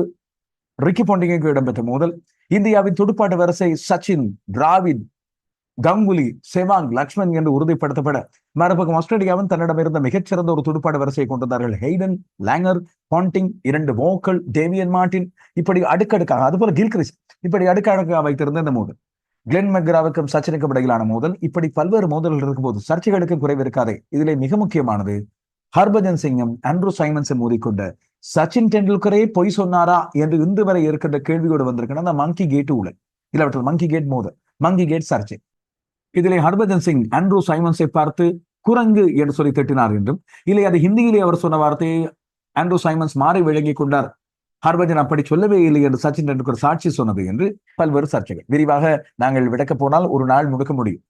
ரிக்கி பாண்டிங்கு இடம்பெற்ற மோதல். இந்தியாவின் துடுப்பாட்ட வரிசை சச்சின் டிராவிட் கங்குலி செவாங் லக்ஷ்மன் என்று உறுதிப்படுத்தப்பட மறுபக்கம் ஆஸ்திரேலியாவின் தன்னிடமிருந்த மிகச்சிறந்த ஒரு துடுப்பாட்ட வரிசையை கொண்டிருந்தார்கள். ஹெய்டன் லேங்கர் பாண்டிங் இரண்டு வோக்கல் டேவியன் மார்டின் இப்படி அடுக்கடுக்காக அதுபோல கில்கிரிஸ் இப்படி அடுக்கடுக்காக வைத்திருந்த இந்த மோதல். கிளென் மெக்ராவுக்கும் சச்சினுக்கும் இடையிலான மோதல். இப்படி பல்வேறு மோதல்கள் இருக்கும்போது சர்ச்சைகளுக்கு குறைவு இருக்காதே. இதிலே மிக முக்கியமானது ஹர்பஜன் சிங்கும் ஆண்ட்ரூ சைமன்ஸும் மோதிக்கொண்ட சச்சின் டெண்டுல்கரே பொய் சொன்னாரா என்று இன்று வரை இருக்கின்ற கேள்வியோடு வந்திருக்கிற அந்த மங்கி கேட் ஊழல் இல்லாவற்றில் மங்கி கேட் மோதல் மங்கி கேட் சர்ச்சை இதிலே ஹர்பஜன் சிங் ஆண்ட்ரூ சைமன்ஸை பார்த்து குரங்கு என்று சொல்லி திட்டினார் என்றும் இல்லை அது ஹிந்தியிலே அவர் சொன்ன வார்த்தையை ஆண்ட்ரூ சைமன்ஸ் மாறி விளங்கிக் கொண்டார். ஹர்பஜன் அப்படி சொல்லவே இல்லை என்று சச்சின் டெண்டுல்கர் சாட்சி சொன்னது என்று பல்வேறு சர்ச்சைகள் விரிவாக நாங்கள் விளக்க போனால் ஒரு நாள் முடுக்க முடியும்.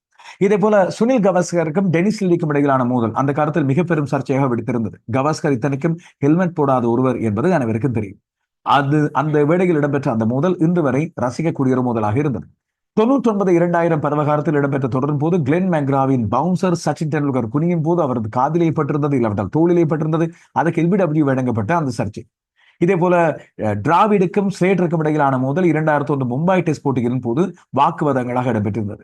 இதே போல சுனில் கவாஸ்கருக்கும் டெனிஸ் லில்லிக்கும் இடையிலான மோதல் அந்த காலத்தில் மிக பெரும் சர்ச்சையாக வெடித்திருந்தது. கவாஸ்கர் இத்தனைக்கும் ஹெல்மெட் போடாத ஒருவர் என்பது அனைவருக்கும் தெரியும். அது அந்த வேடையில் இடம்பெற்ற அந்த மோதல் இன்று வரை ரசிக்கக்கூடிய ஒரு மோதலாக இருந்தது. தொண்ணூற்றி ஒன்பது இரண்டாயிரம் பருவகாலத்தில் இடம்பெற்ற தொடரின் போது கிளென் மேக்ராவின் பவுன்சர் சச்சின் டெண்டுல்கர் குனியின் போது அவரது காதிலே பட்டிருந்தது இல்லாவிட்டால் தோளிலே பட்டிருந்தது. அதற்கு எல்பிடபிள்யூ வழங்கப்பட்ட அந்த சர்ச்சை. இதே போல டிராவிடுக்கும் ஸ்லேட்டருக்கும் இடையிலான மோதல் இரண்டாயிரத்தி ஒன்று மும்பை டெஸ்ட் போட்டிகளின் போது வாக்குவாதங்களாக இடம்பெற்றிருந்தது.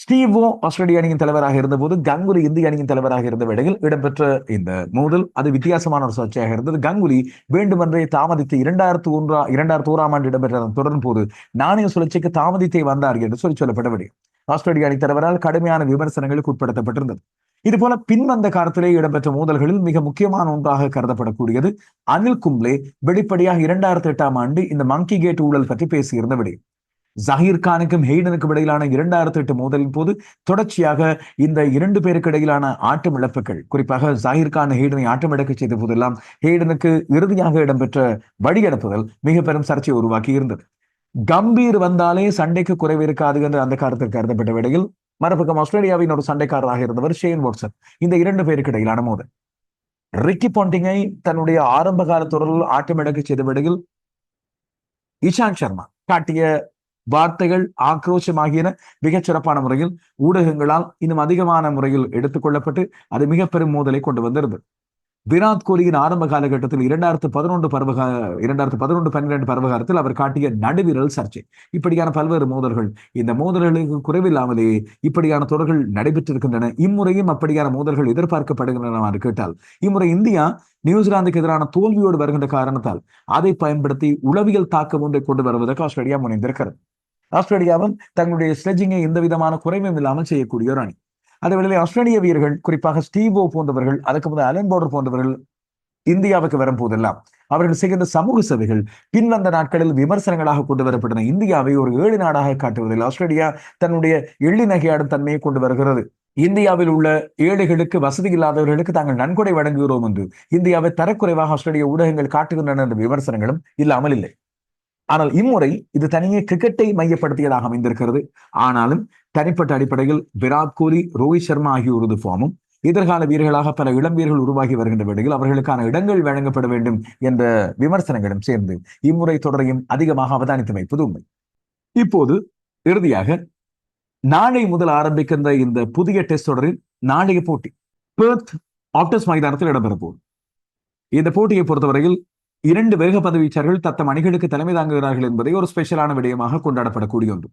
ஸ்டீவோ ஆஸ்திரேலிய அணியின் தலைவராக இருந்தபோது கங்குலி இந்திய அணியின் தலைவராக இருந்த வேளையில் இடம்பெற்ற இந்த மோதல் அது வித்தியாசமான ஒரு சர்ச்சையாக இருந்தது. கங்குலி வேண்டுமென்றே தாமதித்து இரண்டாயிரத்து ஒன்றா இரண்டாயிரத்து ஓராம் ஆண்டு இடம்பெற்ற தொடரும் போது நாணய சுழற்சிக்கு தாமதித்தே வந்தார் என்று சொல்லி சொல்லப்பட முடியும் ஆஸ்திரேலிய அணி தலைவரால் கடுமையான விமர்சனங்களுக்கு உட்படுத்தப்பட்டிருந்தது. இது போல பின்வந்த காலத்திலே இடம்பெற்ற மோதல்களில் மிக முக்கியமான ஒன்றாக கருதப்படக்கூடியது அனில் கும்ப்ளே வெளிப்படையாக இரண்டாயிரத்தி எட்டாம் ஆண்டு இந்த மங்கி கேட் ஊழல் பற்றி பேசியிருந்த விடயம். ஜஹீர் கானுக்கும் ஹெய்டனுக்கும் இடையிலான இரண்டாயிரத்தி எட்டு மோதலின் போது தொடர்ச்சியாக இந்த இரண்டு பேருக்கு இடையிலான ஆட்டம் இழப்புகள் குறிப்பாக ஜாகிர் கான் ஹெய்டனை ஆட்டம் இழக்க செய்த போதெல்லாம் ஹெய்டனுக்கு இறுதியாக இடம்பெற்ற வழியனுப்புதல் மிக பெரும் சர்ச்சையை உருவாக்கி இருந்தது. கம்பீர் வந்தாலே சண்டைக்கு குறைவு இருக்காது என்று அந்த காலத்தில் கருதப்பட்ட வேளையில் மறுபக்கம் ஆஸ்திரேலியாவின் ஒரு சண்டைக்காரராக இருந்தவர் ஷேன் வாட்சன். இந்த இரண்டு பேருக்கு இடையிலான மோதல். ரிக்கி பாண்டிங்கை தன்னுடைய ஆரம்ப கால தொடரில் ஆட்டம் செய்த வேளையில் இஷாந்த் சர்மா காட்டிய வார்த்தைகள் ஆக்ரோஷமாகியன மிகச் சிறப்பான முறையில் ஊடகங்களால் இன்னும் அதிகமான முறையில் எடுத்துக்கொள்ளப்பட்டு அது மிக பெரும் மோதலை கொண்டு வந்திருந்தது. விராட் கோலியின் ஆரம்ப காலகட்டத்தில் இரண்டாயிரத்து பதினொன்று பருவகா இரண்டாயிரத்து பதினொன்று பன்னிரண்டு பருவகாலத்தில் அவர் காட்டிய நடுவிரல் சர்ச்சை. இப்படியான பல்வேறு மோதல்கள் இந்த மோதல்களுக்கு குறைவில்லாமலே இப்படியான தொடர்கள் நடைபெற்றிருக்கின்றன. இம்முறையும் அப்படியான மோதல்கள் எதிர்பார்க்கப்படுகின்றன கேட்டால் இம்முறை இந்தியா நியூசிலாந்துக்கு எதிரான தோல்வியோடு வருகின்ற காரணத்தால் அதை பயன்படுத்தி உளவியல் தாக்கம் ஒன்றை கொண்டு வருவதற்கு ஆஸ்திரேலியா முனைந்திருக்கிறது. ஆஸ்திரேலியாவும் தங்களுடைய ஸ்லெஜிங்கை எந்த விதமான குறைவும் இல்லாமல் செய்யக்கூடிய ஒரு அணி. அதே வேளையில் ஆஸ்திரேலிய வீரர்கள் குறிப்பாக ஸ்டீவோ போன்றவர்கள் அதுக்கு முதல் அலன் போர்டர் போன்றவர்கள் இந்தியாவுக்கு வரும் போதெல்லாம் அவர்கள் செய்கின்ற சமூக சேவைகள் பின்வந்த நாட்களில் விமர்சனங்களாக கொண்டு வரப்பட்டன. இந்தியாவை ஒரு ஏழு நாடாக காட்டுவதில் ஆஸ்திரேலியா தன்னுடைய எள்ளி நகையாடும் தன்மையை கொண்டு வருகிறது. இந்தியாவில் உள்ள ஏழைகளுக்கு வசதி இல்லாதவர்களுக்கு தாங்கள் நன்கொடை வழங்குகிறோம் என்று இந்தியாவை தரக்குறைவாக ஆஸ்திரேலிய ஊடகங்கள் காட்டுகின்றன என்ற விமர்சனங்களும் இல்லாமல் இல்லை. ஆனால் இம்முறை இது தனியே கிரிக்கெட்டை மையப்படுத்தியதாக அமைந்திருக்கிறது. ஆனாலும் தனிப்பட்ட அடிப்படையில் விராட் கோலி ரோஹித் சர்மா ஆகியோரது ஃபார்மும் எதிர்கால வீரர்களாக பல இளம் வீரர்கள் உருவாகி வருகின்ற வேளையில் அவர்களுக்கான இடங்கள் வழங்கப்பட வேண்டும் என்ற விமர்சனங்களும் சேர்ந்து இம்முறை தொடரையும் அதிகமாக அவதானித்து வைப்பது உண்மை. இப்போது இறுதியாக நாளை முதல் ஆரம்பிக்கின்ற இந்த புதிய டெஸ்ட் தொடரில் நாளைய போட்டி பெர்த் ஆப்டஸ் மைதானத்தில் இடம்பெற இந்த போட்டியை பொறுத்தவரையில் இரண்டு வேக பதவீச்சர்கள் தத்தம் அணிகளுக்கு தலைமை தாங்குகிறார்கள் என்பதை ஒரு ஸ்பெஷலான விடயமாக கொண்டாடப்படக்கூடிய ஒன்று.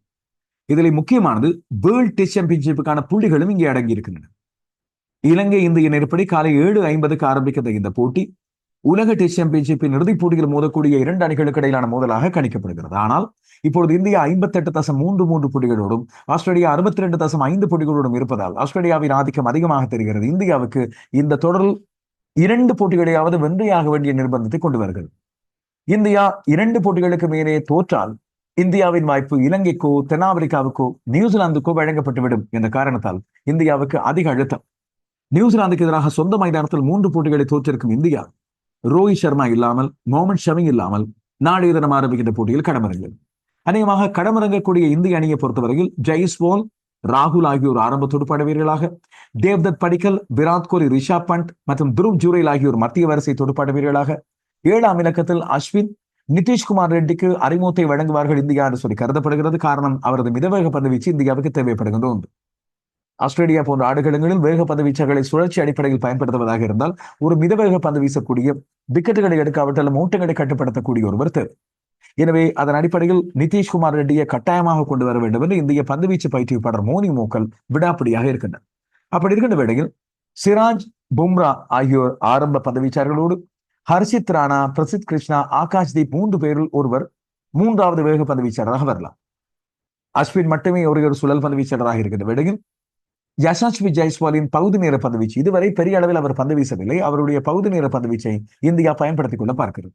இதில் முக்கியமானது வேர்ல்ட் டெஸ்ட் சாம்பியன்ஷிப்புக்கான புள்ளிகளும் இங்கே அடங்கியிருக்கின்றன. இலங்கை இந்திய நெருப்படி காலை ஏழு ஐம்பதுக்கு ஆரம்பிக்கின்ற இந்த போட்டி உலக டெஸ்ட் சாம்பியன்ஷிப்பின் இறுதிப் போட்டியில் மோதக்கூடிய இரண்டு அணிகளுக்கு இடையிலான மோதலாக கணிக்கப்படுகிறது. ஆனால் இப்பொழுது இந்தியா ஐம்பத்தெட்டு தசம் மூன்று மூன்று புள்ளிகளோடும் ஆஸ்திரேலியா அறுபத்தி ரெண்டு தசம் ஐந்து புள்ளிகளோடும் இருப்பதால் ஆஸ்திரேலியாவின் ஆதிக்கம் அதிகமாக தெரிகிறது. இந்தியாவுக்கு இந்த தொடரில் இரண்டு போட்டிகளையாவது வென்றையாக வேண்டிய நிர்பந்தத்தை கொண்டு வருகிறது இந்தியா இரண்டு போட்டிகளுக்கு மேலே தோற்றால் இந்தியாவின் வாய்ப்பு இலங்கைக்கோ தென்னாப்பிரிக்காவுக்கோ நியூசிலாந்துக்கோ வழங்கப்பட்டுவிடும் என்ற காரணத்தால் இந்தியாவுக்கு அதிக அழுத்தம். நியூசிலாந்துக்கு எதிராக சொந்த மைதானத்தில் மூன்று போட்டிகளை தோற்றிருக்கும் இந்தியா ரோஹித் சர்மா இல்லாமல் மோமன் ஷமி இல்லாமல் நாளைய தினம் ஆரம்பிக்கின்ற போட்டியில் களமிறங்கும். அநேகமாக களமிறங்கக்கூடிய இந்திய அணியை பொறுத்தவரையில் ஜெய்ஸ்வால் ராகுல் ஆகியோர் ஆரம்ப துடுப்பாட வீரர்களாக. தேவ்தத் படிக்கல் விராட் கோலி ரிஷாப் பண்ட் மற்றும் துருவ் ஜூரேல் ஆகியோர் மத்திய வரிசை துடுப்பாட வீரர்களாக. ஏழாம் இலக்கத்தில் அஸ்வின் நிதிஷ்குமார் ரெட்டிக்கு அறிமுகத்தை வழங்குவார்கள் இந்தியா என்று சொல்லி கருதப்படுகிறது. காரணம் அவரது மிதவேக பந்துவீச்சு இந்தியாவுக்கு தேவைப்படுகின்ற ஒன்று ஆஸ்திரேலியா போன்ற ஆடுகளங்களில் வேக பந்துவீச்சர்களை சுழற்சி அடிப்படையில் பயன்படுத்துவதாக இருந்தால் ஒரு மிதவேக பந்து வீசக்கூடிய விக்கெட்டுகளை எடுக்காவிட்டாலும் ஓட்டங்களை கட்டுப்படுத்தக்கூடிய ஒருவர் தேவை. எனவே அதன் அடிப்படையில் நிதிஷ்குமார் ரெட்டியை கட்டாயமாக கொண்டு வர வேண்டும் என்று இந்திய பந்துவீச்சு பயிற்றுவிப்பாளர் மோனி மோக்கல் விடாப்பிடியாக இருக்கின்றனர் அப்படி இருக்கின்ற வேளையில் சிராஜ் பும்ரா ஆகியோர் ஆரம்ப பதவிச்சார்களோடு ஹர்ஷித் ராணா பிரசித் கிருஷ்ணா ஆகாஷ்தீப் மூன்று பேரில் ஒருவர் மூன்றாவது வேக பந்துவீச்சாளராக வரலாம். அஸ்வின் மட்டுமே ஒரு ஒரு சுழல் பந்துவீச்சாளராக இருக்கின்ற வேளையில் யசாஸ்வி ஜெய்ஸ்வாலின் பகுதி நேர பந்துவீச்சு இதுவரை பெரிய அளவில் அவர் பந்து வீசவில்லை. அவருடைய பகுதி நேர பந்துவீச்சை இந்தியா பயன்படுத்திக் கொள்ள பார்க்கிறது.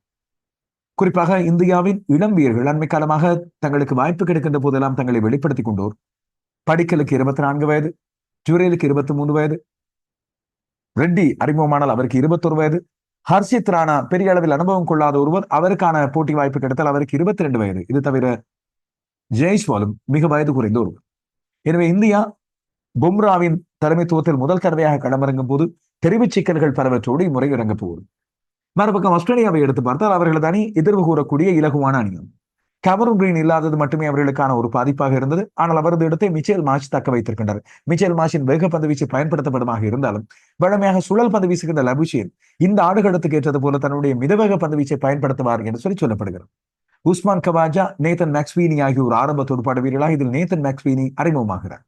குறிப்பாக இந்தியாவின் இளம் வீரர்கள் அண்மை காலமாக தங்களுக்கு வாய்ப்பு கிடைக்கின்ற போதெல்லாம் தங்களை வெளிப்படுத்திக் கொண்டோர். படிக்கலுக்கு இருபத்தி நான்கு வயது ஜூரேலுக்கு இருபத்தி மூன்று வயது ரெட்டி அறிமுகமானால் அவருக்கு இருபத்தொரு வயது ஹர்ஷித் ராணா பெரிய அளவில் அனுபவம் கொள்ளாத ஒருவர் அவருக்கான போட்டி வாய்ப்பு கிடைத்தால் அவருக்கு இருபத்தி ரெண்டு வயது. இது தவிர ஜெய்ஸ்வாலும் மிக வயது குறைந்த ஒருவர். எனவே இந்தியா பும்ராவின் தலைமைத்துவத்தில் முதல் தடவையாக களமிறங்கும் போது தெரிவு சிக்கல்கள் பலவற்றோடு இம்முறை இறங்கப் மறுபக்கம் ஆஸ்திரேலியாவை எடுத்து பார்த்தால் அவர்களது அணி எதிர்வு கூறக்கூடிய இலகுவான அணியும் கவரும் கிரீன் இல்லாதது மட்டுமே அவர்களுக்கான ஒரு பாதிப்பாக இருந்தது. ஆனால் அவரது இடத்தை மிச்சேல் மாஷ் தக்க வைத்திருக்கின்றார் மிச்சேல் மாஷின் வேக பந்து வீச்சு பயன்படுத்தப்படுமாக இருந்தாலும் வழமையாக சுழல் பந்து வீசுகின்ற லபுஷியன் இந்த ஆடுகளத்துக்கு ஏற்றது போல தன்னுடைய மிதவேக பந்து வீச்சை பயன்படுத்துவார் என்று சொல்லி சொல்லப்படுகிறது. உஸ்மான் கவாஜா நேத்தன் மேக்ஸ்வீனி ஆகியோர் ஆரம்ப துடுப்பாட்ட வீரர்களாக இதில் நேத்தன் மேக்ஸ்வீனி அறிமுகமாகிறார்.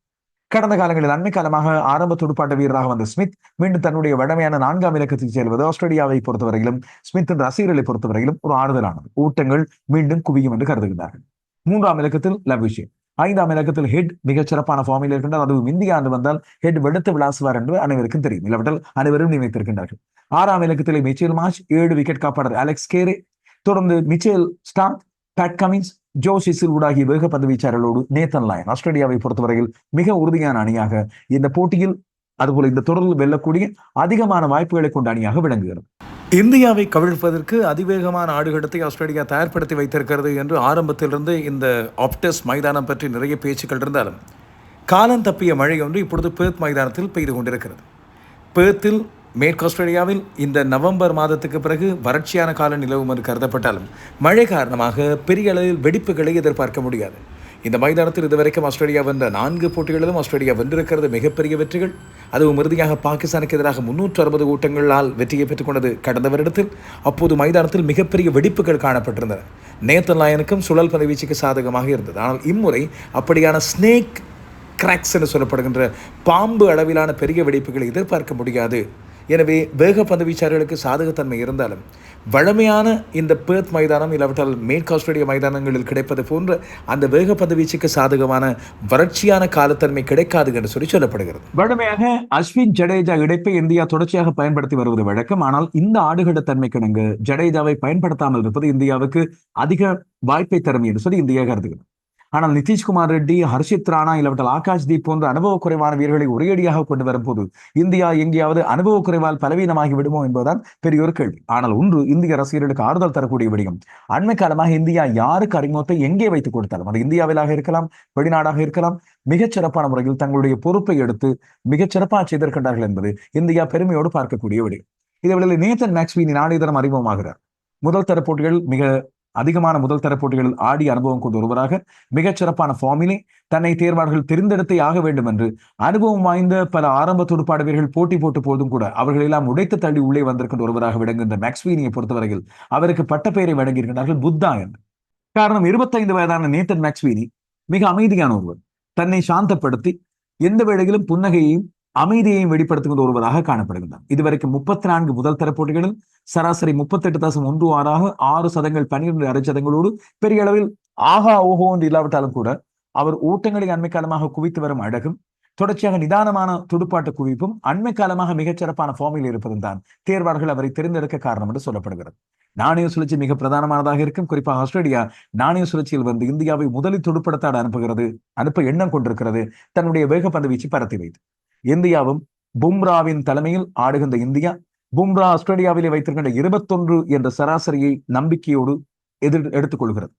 கடந்த காலங்களில் அண்மை காலமாக ஆரம்ப துடுப்பாட்ட வீரராக வந்த ஸ்மித் மீண்டும் தன்னுடைய வடமையான நான்காம் இலக்கத்தில் செல்வது ஆஸ்திரேலியாவை பொறுத்தவரையிலும் ஸ்மித்தின் ரசிகர்களை பொறுத்தவரையிலும் ஒரு ஆறுதலானது. ஊட்டங்கள் மீண்டும் குவியும் என்று கருதுகிறார்கள் மூன்றாம் இலக்கத்தில் லவ்விஷே. ஐந்தாம் இலக்கத்தில் ஹெட் மிகச் சிறப்பான ஃபார்மில் இருக்கின்றார். அதுவும் இந்திய ஆண்டு வந்தால் ஹெட் வெடுத்து விளாசுவார் என்று அனைவருக்கும் தெரியும். இல்லாவிட்டால் அனைவரும் நியமித்திருக்கின்றார்கள் ஆறாம் இலக்கத்தில் மிச்சேல் மாஷ் ஏழு விக்கெட் காப்பாளர் அலெக்ஸ் கேரே. தொடர்ந்து மிச்சேல் ஸ்டார்க் பேட் கமின்ஸ் ஜோ சிசில் ஊடாகிய வேக பந்து நேத்தன் லாயன் ஆஸ்திரேலியாவை பொறுத்தவரையில் மிக உறுதியான அணியாக இந்த போட்டியில் அதுபோல இந்த தொடரில் வெல்லக்கூடிய அதிகமான வாய்ப்புகளை கொண்ட அணியாக விளங்குகிறது. இந்தியாவை கவிழ்ப்பதற்கு அதிவேகமான ஆடுகளத்தை ஆஸ்திரேலியா தயார்படுத்தி வைத்திருக்கிறது என்று ஆரம்பத்திலிருந்து இந்த ஆப்டஸ் மைதானம் பற்றி நிறைய பேச்சுக்கள் இருந்தாலும் காலம் தப்பிய மழை ஒன்று இப்பொழுது பேர்த் மைதானத்தில் பெய்து கொண்டிருக்கிறது. பேர்த்தில் மேற்கு ஆஸ்திரேலியாவில் இந்த நவம்பர் மாதத்துக்கு பிறகு வறட்சியான கால நிலவும் என்று கருதப்பட்டாலும் மழை காரணமாக பெரிய அளவில் வெடிப்புகளை எதிர்பார்க்க முடியாது. இந்த மைதானத்தில் இதுவரைக்கும் ஆஸ்திரேலியா வென்ற நான்கு போட்டிகளிலும் ஆஸ்திரேலியா வென்றிருக்கிறது மிகப்பெரிய வெற்றிகள். அதுவும் இறுதியாக பாகிஸ்தானுக்கு எதிராக முன்னூற்று அறுபது கூட்டங்களால் வெற்றியை பெற்றுக்கொண்டது கடந்த வருடத்தில். அப்போது மைதானத்தில் மிகப்பெரிய வெடிப்புகள் காணப்பட்டிருந்தன. நேத்தன் லாயனுக்கும் சுழல் பதவீச்சுக்கு சாதகமாக இருந்தது. ஆனால் இம்முறை அப்படியான ஸ்னேக் கிராக்ஸ் என்று சொல்லப்படுகின்ற பாம்பு அளவிலான பெரிய வெடிப்புகளை எதிர்பார்க்க முடியாது. எனவே வேக பந்துவீச்சாளர்களுக்கு சாதகத்தன்மை இருந்தாலும் வழமையான இந்த பேர்த் மைதானம் இல்லாவிட்டால் மேற்கு ஆஸ்திரேலிய மைதானங்களில் கிடைப்பது போன்ற அந்த வேக பந்துவீச்சுக்கு சாதகமான வறட்சியான காலத்தன்மை கிடைக்காது என்று சொல்லி சொல்லப்படுகிறது. வழமையாக அஸ்வின் ஜடேஜா இடைப்பை இந்தியா தொடர்ச்சியாக பயன்படுத்தி வருவது வழக்கம். ஆனால் இந்த ஆடுகள தன்மை கிணங்கு ஜடேஜாவை பயன்படுத்தாமல் இருப்பது இந்தியாவுக்கு அதிக வாய்ப்பை தரும் என்று சொல்லி இந்தியா கருதுகிறது. ஆனால் நிதிஷ்குமார் ரெட்டி ஹர்ஷித் ராணா இல்லாவிட்டால் ஆகாஷ் தீப் போன்ற அனுபவ குறைவான வீரர்களை ஒரேடியாக கொண்டு வரும்போது இந்தியா எங்கேயாவது அனுபவ குறைவால் பலவீனமாகி விடுமோ என்பதுதான் பெரிய ஒரு கேள்வி. ஆனால் ஒன்று இந்திய ரசிகர்களுக்கு ஆறுதல் தரக்கூடிய விடயம். அண்மை காலமாக இந்தியா யாருக்கு அறிமுகத்தை எங்கே வைத்துக் கொடுத்தாலும்? அது இந்தியாவிலாக இருக்கலாம் வெளிநாடாக இருக்கலாம் மிகச் சிறப்பான முறையில் தங்களுடைய பொறுப்பை எடுத்து மிகச் சிறப்பாக செய்திருக்கின்றார்கள் என்பது இந்தியா பெருமையோடு பார்க்கக்கூடிய விடயம். இதேவேளை நேத்தன் மேக்ஸ்வீனி நாளைய தினம் அறிமுகமாகிறார். முதல் தர போட்டிகள் மிக அதிகமான முதல் தர போட்டிகளில் ஆடி அனுபவம் கொண்ட ஒருவராக மிகச் சிறப்பான ஃபார்மிலே தன்னை தேர்வாளர்கள் தெரிந்தெடுத்தே ஆக வேண்டும் என்று அனுபவம் வாய்ந்த பல ஆரம்ப துடுப்பாட வீரர்கள் போட்டி போட்டு போதும் கூட அவர்கள் எல்லாம் உடைத்து தள்ளி உள்ளே வந்திருக்கின்ற ஒருவராக விளங்குகின்ற மேக்ஸ்வீனியை பொறுத்தவரையில் அவருக்கு பட்டப்பெயரை வழங்கியிருக்கிறார்கள் புத்தா என்று காரணம் இருபத்தைந்து வயதான நேத்தன் மேக்ஸ்வீனி மிக அமைதியான ஒருவர். தன்னை சாந்தப்படுத்தி எந்த வேளையிலும் புன்னகையையும் அமைதியையும் வெளிப்படுத்துகின்ற ஒருவராக காணப்படுகின்றார். இதுவரைக்கும் முப்பத்தி நான்கு முதல் தர போட்டிகளில் சராசரி முப்பத்தெட்டு தசம் ஒன்று ஆறாக ஆறு சதங்கள் பன்னிரண்டு அரை சதங்களோடு பெரிய அளவில் ஆகா ஓஹோ என்று இல்லாவிட்டாலும் கூட அவர் ஓட்டங்களை அண்மை காலமாக குவித்து வரும் அழகும் தொடர்ச்சியாக நிதானமான துடுப்பாட்ட குவிப்பும் அண்மை காலமாக மிகச் சிறப்பான ஃபார்மில் இருப்பதும் தான். தேர்வாளர்கள் அவரை தேர்ந்தெடுக்க காரணம் என்று சொல்லப்படுகிறது. நாணய சுழற்சி மிக பிரதானமானதாக இருக்கும். குறிப்பாக ஆஸ்திரேலியா நாணய சுழற்சியில் வந்து இந்தியாவை முதலில் துடுப்படுத்தாட அனுப்புகிறது அனுப்ப எண்ணம் கொண்டிருக்கிறது தன்னுடைய வேகப்பந்து வீச்சு பரத்தி வைத்து. இந்தியாவும் பும்ராவின் தலைமையில் ஆடுகின்ற இந்தியா பும்ரா ஆஸ்திரேலியாவிலே வைத்திருக்கின்ற இருபத்தொன்று என்ற சராசரியை நம்பிக்கையோடு எதிர் எடுத்துக்கொள்கிறது.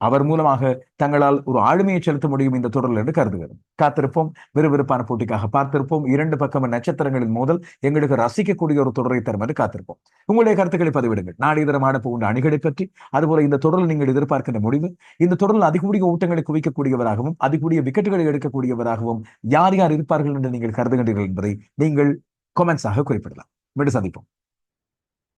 அவர் மூலமாக தங்களால் ஒரு ஆளுமையை செலுத்த முடியும் இந்த தொடரில் என்று கருதுகிறது. காத்திருப்போம். விறுவிறுப்பான போட்டிக்காக பார்த்திருப்போம். இரண்டு பக்கம் நட்சத்திரங்களின் மோதல் எங்களுக்கு ரசிக்கக்கூடிய ஒரு தொடரை தரும் என்று காத்திருப்போம். உங்களுடைய கருத்துக்களை பதிவிடுங்கள். நாளை போன்ற அணிகளை பற்றி அதுபோல இந்த தொடரில் நீங்கள் எதிர்பார்க்கின்ற முடிவு இந்த தொடரில் அதிகூடிய ஊட்டங்களை குவிக்கக்கூடியவராகவும் அதிகூடிய விக்கெட்டுகளை எடுக்கக்கூடியவராகவும் யார் யார் இருப்பார்கள் என்று நீங்கள் கருதுகின்றீர்கள் என்பதை நீங்கள் கொமெண்ட்ஸாக குறிப்பிடலாம். மீண்டும் சந்திப்போம்.